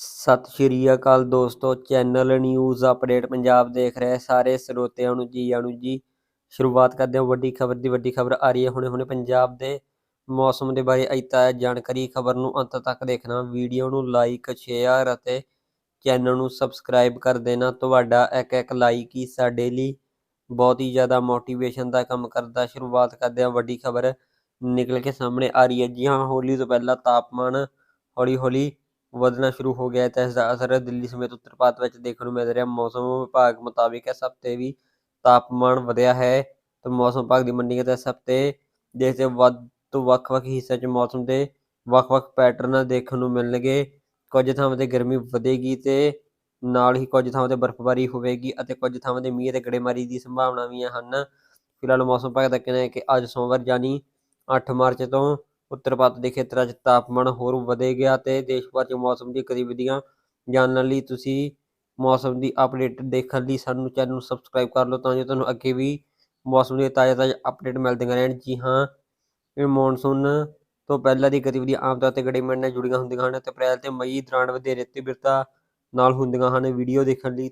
ਸਤਿ ਸ਼੍ਰੀ ਅਕਾਲ ਦੋਸਤੋ channel news update Punjab ਦੇਖ ਰਹੇ ਸਾਰੇ ਸਰੋਤਿਆਂ ਨੂੰ ਜੀ ਆਣੂ ਜੀ। ਸ਼ੁਰੂਆਤ ਕਰਦੇ ਹਾਂ, ਵੱਡੀ ਖਬਰ ਦੀ, ਵੱਡੀ ਖਬਰ ਆ ਰਹੀ ਹੈ ਹੁਣੇ ਹੁਣੇ ਪੰਜਾਬ ਦੇ ਮੌਸਮ ਦੇ ਬਾਰੇ ਆਈ ਜਾਣਕਾਰੀ ਖਬਰ ਨੂੰ ਅੰਤ ਤੱਕ ਦੇਖਣਾ। ਵੀਡੀਓ ਨੂੰ ਲਾਈਕ ਸ਼ੇਅਰ ਅਤੇ ਚੈਨਲ ਨੂੰ ਸਬਸਕ੍ਰਾਈਬ ਕਰ ਦੇਣਾ। ਤੁਹਾਡਾ ਇੱਕ ਇੱਕ ਲਾਈਕ ਹੀ ਸਾਡੇ ਲਈ ਬਹੁਤ ਹੀ ਜ਼ਿਆਦਾ ਮੋਟੀਵੇਸ਼ਨ ਦਾ ਕੰਮ ਕਰਦਾ। ਸ਼ੁਰੂਆਤ ਕਰਦੇ ਹਾਂ, ਵੱਡੀ ਖਬਰ ਨਿਕਲ ਕੇ ਸਾਹਮਣੇ ਆ ਰਹੀ ਹੈ। ਜੀ ਹਾਂ, ਹੋਲੀ ਤੋਂ ਪਹਿਲਾਂ ਤਾਪਮਾਨ ਹੌਲੀ ਹੌਲੀ ਵਧਣਾ ਸ਼ੁਰੂ ਹੋ ਗਿਆ ਹੈ। ਤਾਂ ਇਸ ਦਾ ਅਸਰ ਦਿੱਲੀ ਸਮੇਤ ਉੱਤਰ ਭਾਰਤ ਵਿੱਚ। ਦੇਖਣ ਨੂੰ ਮਿਲ ਰਿਹਾ ਮੌਸਮ ਵਿਭਾਗ ਮੁਤਾਬਿਕ ਇਸ ਹਫ਼ਤੇ ਵੀ ਤਾਪਮਾਨ ਵਧਿਆ ਹੈ। ਤੇ ਮੌਸਮ ਵਿਭਾਗ ਦੀ ਮੰਨੀ ਤੇ ਇਸ ਹਫ਼ਤੇ ਦੇਸ਼ ਦੇ ਵੱਧ ਤੋਂ ਵੱਖ-ਵੱਖ ਹਿੱਸਿਆਂ 'ਚ ਮੌਸਮ ਦੇ ਵੱਖ-ਵੱਖ ਪੈਟਰਨ ਦੇਖਣ ਨੂੰ ਮਿਲਣਗੇ। ਕੁਝ ਥਾਵਾਂ ਤੇ ਗਰਮੀ ਵਧੇਗੀ ਤੇ ਨਾਲ ਹੀ ਕੁਝ ਥਾਵਾਂ ਤੇ ਬਰਫ਼ਬਾਰੀ ਹੋਵੇਗੀ ਅਤੇ ਕੁਝ ਥਾਵਾਂ ਤੇ ਮੀਂਹ ਤੇ ਗੜੇਮਾਰੀ ਦੀ ਸੰਭਾਵਨਾ ਵੀ ਹਨ। ਫਿਲਹਾਲ ਮੌਸਮ ਵਿਭਾਗ ਦਾ ਕਹਿਣਾ ਹੈ ਕਿ ਅੱਜ ਸੋਮਵਾਰ, ਯਾਨੀ 8 ਮਾਰਚ ਤੋਂ ਉੱਤਰ ਭਾਰਤ ਦੇ ਖੇਤਰਾਂ 'ਚ ਤਾਪਮਾਨ ਹੋਰ ਵਧੇਗਾ ਤੇ ਦੇਸ਼ ਭਰ 'ਚ ਮੌਸਮ ਦੀ ਗਤੀਵਿਧੀਆਂ ਜਾਣਨ ਲਈ ਤੁਸੀਂ ਮੌਸਮ ਦੀ ਅਪਡੇਟ ਦੇਖਣ ਲਈ ਸਾਨੂੰ ਚੈਨਲ ਨੂੰ ਸਬਸਕ੍ਰਾਈਬ ਕਰ ਲਓ ਤਾਂ ਜੋ ਤੁਹਾਨੂੰ ਅੱਗੇ ਵੀ ਮੌਸਮ ਦੀ ਤਾਜ਼ਾ ਤਾਜ਼ਾ ਅਪਡੇਟ ਮਿਲਦੀਆਂ ਰਹਿਣ। ਜੀ ਹਾਂ, ਇਹ ਮੌਨਸੂਨ ਤੋਂ ਪਹਿਲਾਂ ਦੀ ਗਤੀਵਿਧੀਆਂ ਆਮ ਤੌਰ ਤੇ ਗੜੇਮਾਰੀ ਨਾਲ ਜੁੜੀਆਂ ਹੁੰਦੀਆਂ ਹਨ ਤੇ ਅਪ੍ਰੈਲ ਤੇ ਮਈ ਦੌਰਾਨ ਵਧੇਰੇ ਤੀਬਰਤਾ ਨਾਲ ਹੁੰਦੀਆਂ ਹਨ। ਵੀਡੀਓ ਦੇਖਣ ਲਈ